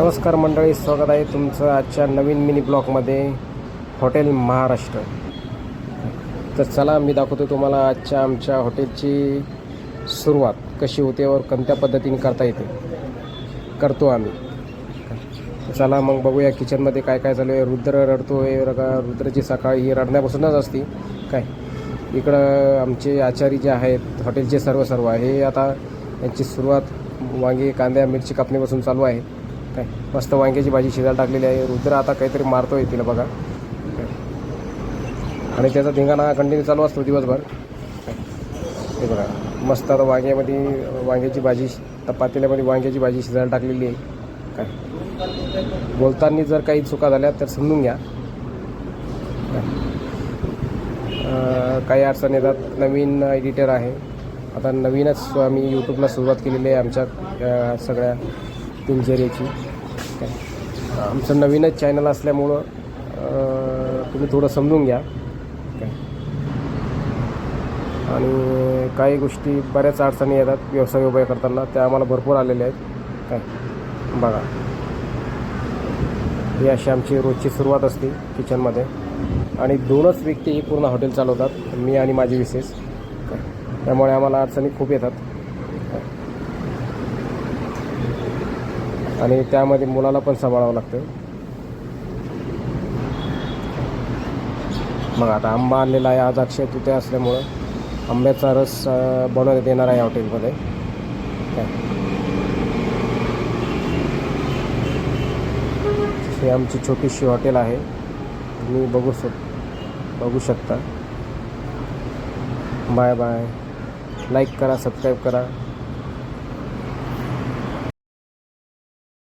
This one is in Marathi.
नमस्कार मंडळी स्वागत आहे तुमचं आजच्या नवीन मिनी ब्लॉकमध्ये हॉटेल महाराष्ट्र. तर चला मी दाखवतो तुम्हाला आजच्या आमच्या हॉटेलची सुरुवात. कशी होते व कोणत्या पद्धतीने करता येते करतो आम्ही. चला मग बघूया किचनमध्ये काय काय चालू आहे. रुद्र रडतो आहे रगा रुद्रची सकाळी ही रडण्यापासूनच असती. काय? इकडं आमचे आचारी जे आहेत हॉटेलचे सर्व सर्व हे आता यांची सुरुवात वांगी कांद्या मिरची कापणीपासून चालू आहे. काय? मस्त वांग्याची भाजी शिजायला टाकलेली आहे. रुद्र आता काहीतरी मारतोय तिला बघा. आणि त्याचा धिंगाणा कंटिन्यू चालू असतो दिवसभर. हे बघा. मस्त आता वांग्यामध्ये वांग्याची भाजी त्या पातेल्यामध्ये वांग्याची भाजी शिजायला टाकलेली आहे. काय? बोलताना जर काही चुका झाल्या तर समजून घ्या. काही अडचण येतात. नवीन एडिटर आहे. आता नवीनच आम्ही यूट्यूबला सुरुवात केलेली आहे आमच्या सगळ्या. दिनचर्याची काय? आमचं नवीनच चॅनल असल्यामुळं तुम्ही थोडं समजून घ्या. काय? आणि काही गोष्टी बऱ्याच अडचणी येतात व्यवसाय उभे करताना त्या आम्हाला भरपूर आलेल्या आहेत. काय? बघा. ही अशी आमची रोजची सुरुवात असते किचनमध्ये. आणि दोनच व्यक्ती ही पूर्ण हॉटेल चालवतात मी आणि माझी विशेष. त्यामुळे आम्हाला अडचणी खूप येतात. आणि त्यामध्ये मुलाला पण सांभाळावं लागतं मग आता आंबा आणलेला आहे आज अक्षय तुते असल्यामुळं आंब्याचा रस बनवण्यात येणार आहे हॉटेलमध्ये. हे आमची छोटीशी हॉटेल आहे. तुम्ही बघू शक बघू शकता. Bye bye. लाईक करा सबस्क्राईब करा.